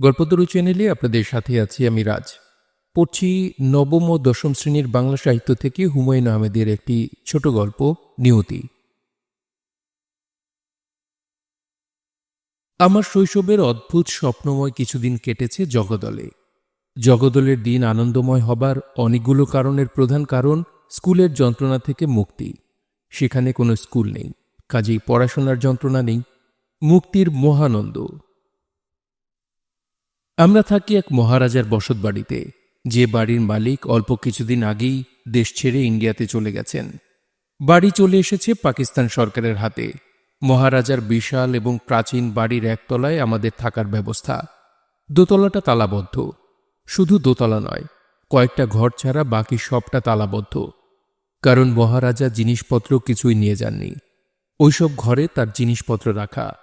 গল্পতরু চ্যানেলে আপনাদের সাথে আছি আমি রাজ। পড়ছি নবম ও দশম শ্রেণির বাংলা সাহিত্য থেকে হুমায়ুন আহমেদের একটি ছোট গল্প, নিয়তি। আমার শৈশবের অদ্ভুত স্বপ্নময় কিছুদিন কেটেছে জগদলে। জগদলের দিন আনন্দময় হবার অনেকগুলো কারণের প্রধান কারণ স্কুলের যন্ত্রণা থেকে মুক্তি। সেখানে কোনো স্কুল নেই, কাজেই পড়াশোনার যন্ত্রণা নেই। মুক্তির মহানন্দ। আমরা থাকি এক মহারাজার বসত বাড়িতে যে বাড়ির মালিক অল্প কিছুদিন আগেই দেশ ছেড়ে ইন্ডিয়াতে চলে গেছেন। বাড়ি চলে এসেছে পাকিস্তান সরকারের হাতে। মহারাজার বিশাল এবং প্রাচীন বাড়ির একতলায় আমাদের থাকার ব্যবস্থা। দোতলাটা তালাবদ্ধ। শুধু দোতলা নয়, কয়েকটা ঘর ছাড়া বাকি সবটা তালাবদ্ধ। কারণ মহারাজা জিনিসপত্র কিছুই নিয়ে যাননি। ওইসব ঘরে তার জিনিসপত্র রাখা।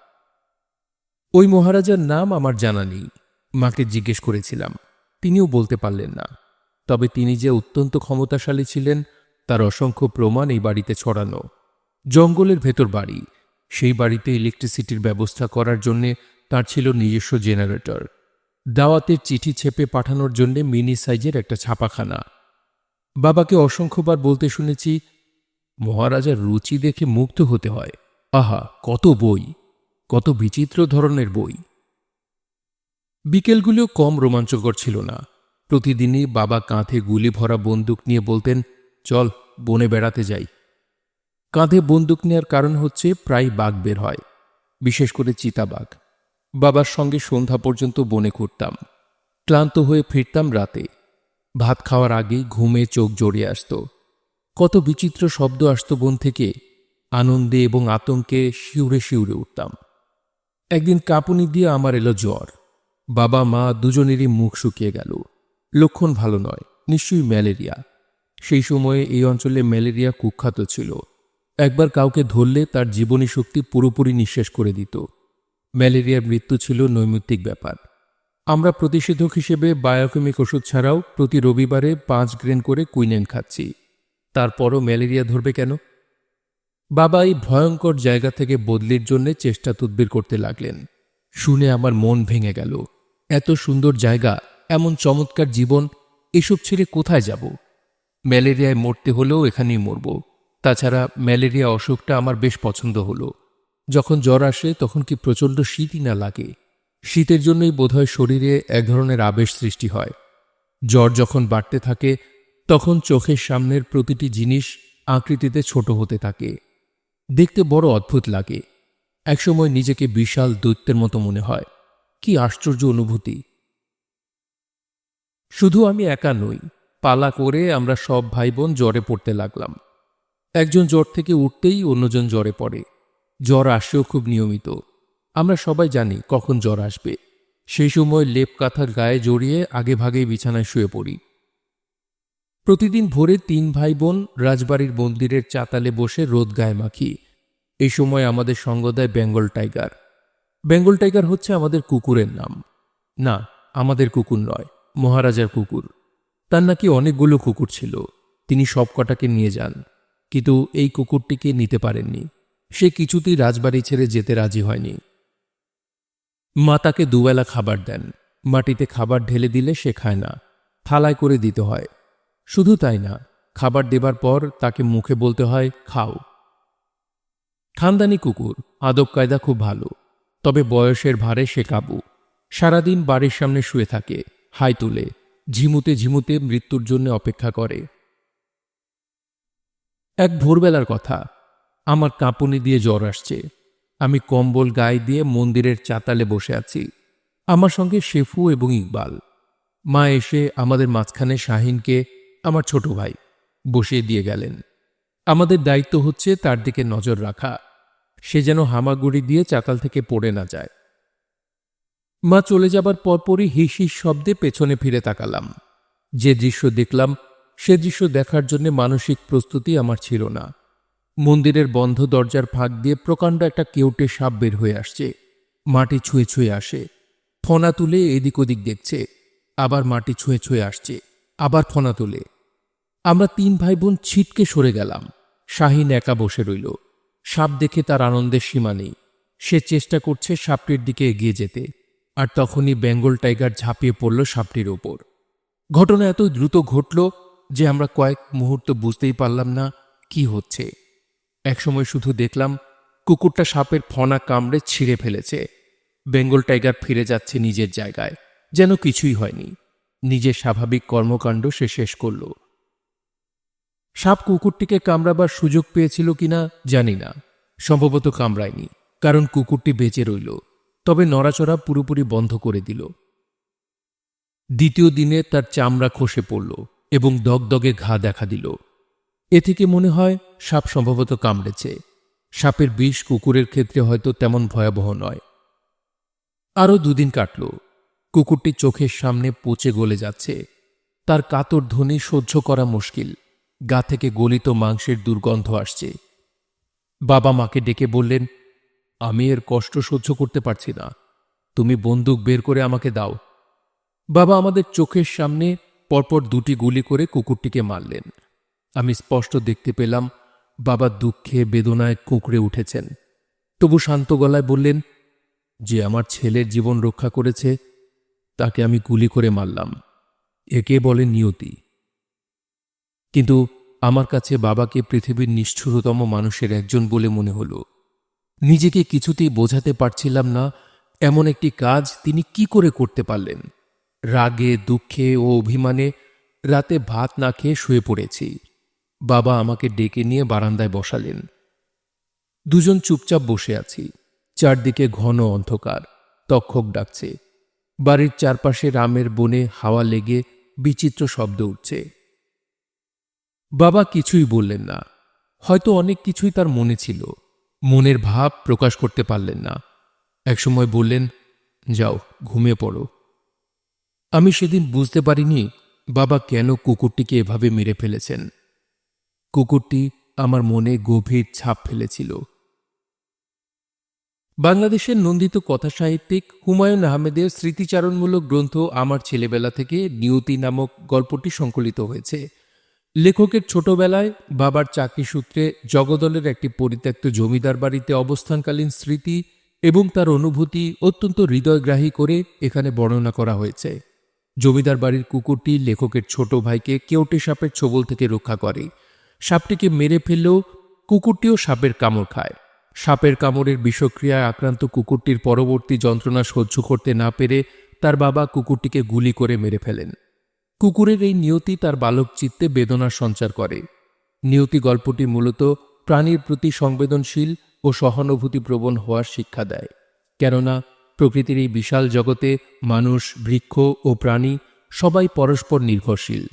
ওই মহারাজার নাম আমার জানা নেই। মাকে জিজ্ঞেস করেছিলাম। তিনিও বলতে পারলেন না। তবে তিনি যে অত্যন্ত ক্ষমতাশালী ছিলেন, তার অসংখ্য প্রমাণ এই বাড়িতে ছড়ানো। জঙ্গলের ভেতর বাড়ি। সেই বাড়িতে ইলেকট্রিসিটির ব্যবস্থা করার জন্যে তার ছিল নিজস্ব জেনারেটর দাওয়াতের চিঠি ছেপে পাঠানোর জন্যে মিনি সাইজের একটা ছাপাখানা। বাবাকে অসংখ্যবার বলতে শুনেছি মহারাজার রুচি দেখে মুগ্ধ হতে হয়। আহা, কত বই! কত বিচিত্র ধরনের বই! বিকেলগুলো কম রোমাঞ্চকর ছিল না। প্রতিদিনই বাবা কাঁধে গুলি ভরা বন্দুক নিয়ে বলতেন, চল, বনে বেড়াতে যাই। কাঁধে বন্দুক নেওয়ার কারণ হচ্ছে প্রায় বাঘ বের হয়, বিশেষ করে চিতাবাঘ। বাবার সঙ্গে সন্ধ্যা পর্যন্ত বনে ঘুরতাম। ক্লান্ত হয়ে ফিরতাম রাতে। ভাত খাওয়ার আগেই ঘুমে চোখ জড়িয়ে আসত। কত বিচিত্র শব্দ আসত বন থেকে, আনন্দে এবং আতঙ্কে শিউরে শিউরে উঠতাম। একদিন কাঁপুনি দিয়ে আমার এলো জ্বর। বাবা, মা দুজনেরই মুখ শুকিয়ে গেল। লক্ষণ ভালো নয়, নিশ্চয়ই ম্যালেরিয়া। সেই সময়ে এই অঞ্চলে ম্যালেরিয়া কুখ্যাত ছিল। একবার কাউকে ধরলে তার জীবনী শক্তি পুরোপুরি নিঃশেষ করে দিত। ম্যালেরিয়ার মৃত্যু ছিল নৈমিত্তিক ব্যাপার। আমরা প্রতিষেধক হিসেবে বায়োকেমিক ওষুধ ছাড়াও প্রতি রবিবারে পাঁচ গ্রেন করে কুইনেন খাচ্ছি। তারপরও ম্যালেরিয়া ধরবে কেন? বাবা এই ভয়ঙ্কর জায়গা থেকে বদলির জন্য চেষ্টা তদবির করতে লাগলেন। শুনে আমার মন ভেঙে গেল। এত সুন্দর জায়গা, এমন চমৎকার জীবন, এসব ছেড়ে কোথায় যাব? ম্যালেরিয়ায় মরতে হলেও এখানেই মরব। তাছাড়া ম্যালেরিয়া অসুখটা আমার বেশ পছন্দ হলো। যখন জ্বর আসে তখন কি প্রচণ্ড শীতই না লাগে? শীতের জন্যই বোধহয় শরীরে এক ধরনের আবেশ সৃষ্টি হয়। জ্বর যখন বাড়তে থাকে, তখন চোখের সামনের প্রতিটি জিনিস আকৃতিতে ছোট হতে থাকে। দেখতে বড় অদ্ভুত লাগে। একসময় নিজেকে বিশাল দৈত্যের মতো মনে হয়। কি আশ্চর্য অনুভূতি। শুধু আমি একা নই, পালা করে আমরা সব ভাই বোন জ্বরে পড়তে লাগলাম। একজন জ্বর থেকে উঠতেই অন্যজন জ্বরে পড়ে। জ্বর আসেও খুব নিয়মিত। আমরা সবাই জানি কখন জ্বর আসবে। সেই সময় লেপ কাঁথার গায়ে জড়িয়ে আগে ভাগেই বিছানায় শুয়ে পড়ি। প্রতিদিন ভোরে তিন ভাই বোন রাজবাড়ির মন্দিরের চাতালে বসে রোদ গায়ে মাখি। এই সময় আমাদের সঙ্গ দেয় বেঙ্গল টাইগার। বেঙ্গল টাইগার হচ্ছে আমাদের কুকুরের নাম। না, আমাদের কুকুর নয়, মহারাজার কুকুর। তার নাকি অনেকগুলো কুকুর ছিল, তিনি সব কটাকে নিয়ে যান, কিন্তু এই কুকুরটিকে নিতে পারেননি। সে কিছুতেই রাজবাড়ি ছেড়ে যেতে রাজি হয়নি। মা তাকে দুবেলা খাবার দেন, মাটিতে খাবার ঢেলে দিলে সে খায় না, থালায় করে দিতে হয়। শুধু তাই না, খাবার দেবার পর তাকে মুখে বলতে হয়, খাও। খানদানি কুকুর, আদব কায়দা খুব ভালো। তবে বয়সের ভারে সে কাবু। সারাদিন বাড়ির সামনে শুয়ে থাকে, হাই তুলে, ঝিমুতে ঝিমুতে মৃত্যুর জন্য অপেক্ষা করে। এক ভোরবেলার কথা, আমার কাঁপুনি দিয়ে জ্বর আসছে। আমি কম্বল গায়ে দিয়ে মন্দিরের চাতালে বসে আছি। আমার সঙ্গে শেফু এবং ইকবাল। মা এসে আমাদের মাঝখানে শাহিনকে, আমার ছোট ভাই, বসিয়ে দিয়ে গেলেন। আমাদের দায়িত্ব হচ্ছে তার দিকে নজর রাখা। সে যেন হামাগুড়ি দিয়ে চাতাল থেকে পড়ে না যায়। মা চলে যাবার পরপরই হিস হিস শব্দে পেছনে ফিরে তাকালাম। যে দৃশ্য দেখলাম, সে দৃশ্য দেখার জন্য মানসিক প্রস্তুতি আমার ছিল না। মন্দিরের বন্ধ দরজার ফাঁক দিয়ে প্রকাণ্ড একটা কেউটে সাপ বের হয়ে আসছে। মাটি ছুঁয়ে ছুঁয়ে আসে। ফনা তুলে এদিক ওদিক দেখছে। আবার মাটি ছুঁয়ে ছুঁয়ে আসছে। আবার ফনা তুলে। আমরা তিন ভাই বোন ছিটকে সরে গেলাম। শাহিন একা বসে রইল। সাপ দেখে তার আনন্দের সীমা নেই। সে চেষ্টা করছে সাপটির দিকে এগিয়ে যেতে, আর তখনই বেঙ্গল টাইগার ঝাঁপিয়ে পড়ল সাপটির ওপর। ঘটনা এত দ্রুত ঘটল যে আমরা কয়েক মুহূর্ত বুঝতেই পারলাম না কি হচ্ছে। একসময় শুধু দেখলাম কুকুরটা সাপের ফনা কামড়ে ছিঁড়ে ফেলেছে। বেঙ্গল টাইগার ফিরে যাচ্ছে নিজের জায়গায়, যেন কিছুই হয়নি। নিজের স্বাভাবিক কর্মকাণ্ড সে শেষ করল। সাপ কুকুরটিকে কামড়াবার সুযোগ পেয়েছিল কিনা জানি না। সম্ভবত কামড়ায়নি, কারণ কুকুরটি বেঁচে রইল, তবে নড়াচড়া পুরোপুরি বন্ধ করে দিল। দ্বিতীয় দিনে তার চামড়া খসে পড়ল এবং দগদগে ঘা দেখা দিল। এ থেকে মনে হয় সাপ সম্ভবত কামড়েছে। সাপের বিষ কুকুরের ক্ষেত্রে হয়তো তেমন ভয়াবহ নয়। আরও দুদিন কাটল। কুকুরটি চোখের সামনে পচে গলে যাচ্ছে। তার কাতর ধ্বনি সহ্য করা মুশকিল। গা থেকে গলিত মাংসের দুর্গন্ধ আসছে। বাবা মাকে ডেকে বললেন, আমি এর কষ্ট সহ্য করতে পারছি না। তুমি বন্দুক বের করে আমাকে দাও। বাবা আমাদের চোখের সামনে পরপর দুটি গুলি করে কুকুরটিকে মারলেন। আমি স্পষ্ট দেখতে পেলাম, বাবা দুঃখে, বেদনায় কুঁকড়ে উঠেছেন। তবু শান্ত গলায় বললেন, যে আমার ছেলের জীবন রক্ষা করেছে, তাকে আমি গুলি করে মারলাম। একে বলে নিয়তি। কিন্তু আমার কাছে বাবাকে পৃথিবীর নিষ্ঠুরতম মানুষের একজন বলে মনে হলো। নিজেকে কিছুতেই বোঝাতে পারছিলাম না এমন একটি কাজ তিনি কি করে করতে পারলেন। রাগে, দুঃখে ও অভিমানে রাতে ভাত না খেয়ে শুয়ে পড়েছি। বাবা আমাকে ডেকে নিয়ে বারান্দায় বসালেন। দুজন চুপচাপ বসে আছি। চারদিকে ঘন অন্ধকার। তক্ষক ডাকছে। বাড়ির চারপাশে রামের বনে হাওয়া লেগে বিচিত্র শব্দ উঠছে। বাবা কিছুই বললেন না। হয়তো অনেক কিছুই তার মনে ছিল। মনের ভাব প্রকাশ করতে পারলেন না। একসময় বললেন, যাও, ঘুমিয়ে পড়ো। আমি সেদিন বুঝতে পারিনি বাবা কেন কুকুরটিকে এভাবে মেরে ফেলেছেন। কুকুরটি আমার মনে গভীর ছাপ ফেলেছিল। বাংলাদেশের নন্দিত কথাসাহিত্যিক হুমায়ুন আহমেদের স্মৃতিচারণমূলক গ্রন্থ আমার ছেলেবেলা থেকে নিয়তি নামক গল্পটি সংকলিত হয়েছে। লেখকের ছোটবেলায় বাবার চাকরি সূত্রে জগদলের একটি পরিত্যক্ত জমিদার বাড়িতে অবস্থানকালীন স্মৃতি এবং তার অনুভূতি অত্যন্ত হৃদয়গ্রাহী করে এখানে বর্ণনা করা হয়েছে। জমিদার বাড়ির কুকুরটি লেখকের ছোট ভাইকে কেউটে সাপের ছোবল থেকে রক্ষা করে। সাপটিকে মেরে ফেললেও কুকুরটিও সাপের কামড় খায়। সাপের কামড়ের বিষক্রিয়ায় আক্রান্ত কুকুরটির পরবর্তী যন্ত্রণা সহ্য করতে না পেরে তার বাবা কুকুরটিকে গুলি করে মেরে ফেলেন। কুকুরের এই নিয়তি তার বালক চিত্তে বেদনার সঞ্চার করে। নিয়তি গল্পটি মূলত প্রাণীর প্রতি সংবেদনশীল ও সহানুভূতিপ্রবণ হওয়ার শিক্ষা দেয়। কেননা, প্রকৃতির এই বিশাল জগতে মানুষ, বৃক্ষ ও প্রাণী সবাই পরস্পর নির্ভরশীল।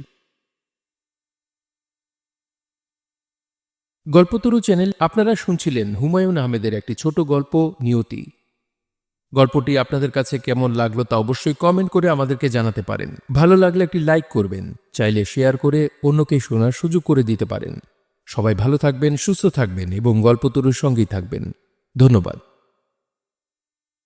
গল্পতরু চ্যানেল আপনারা শুনছিলেন হুমায়ুন আহমেদের একটি ছোট গল্প, নিয়তি। গল্পটি আপনাদের কাছে কেমন লাগল তা অবশ্যই কমেন্ট করে আমাদেরকে জানাতে পারেন। ভালো লাগলে একটি লাইক করবেন, চাইলে শেয়ার করে অন্যকে শোনার সুযোগ করে দিতে পারেন। সবাই ভালো থাকবেন, সুস্থ থাকবেন এবং গল্পতরুর সঙ্গেই থাকবেন। ধন্যবাদ।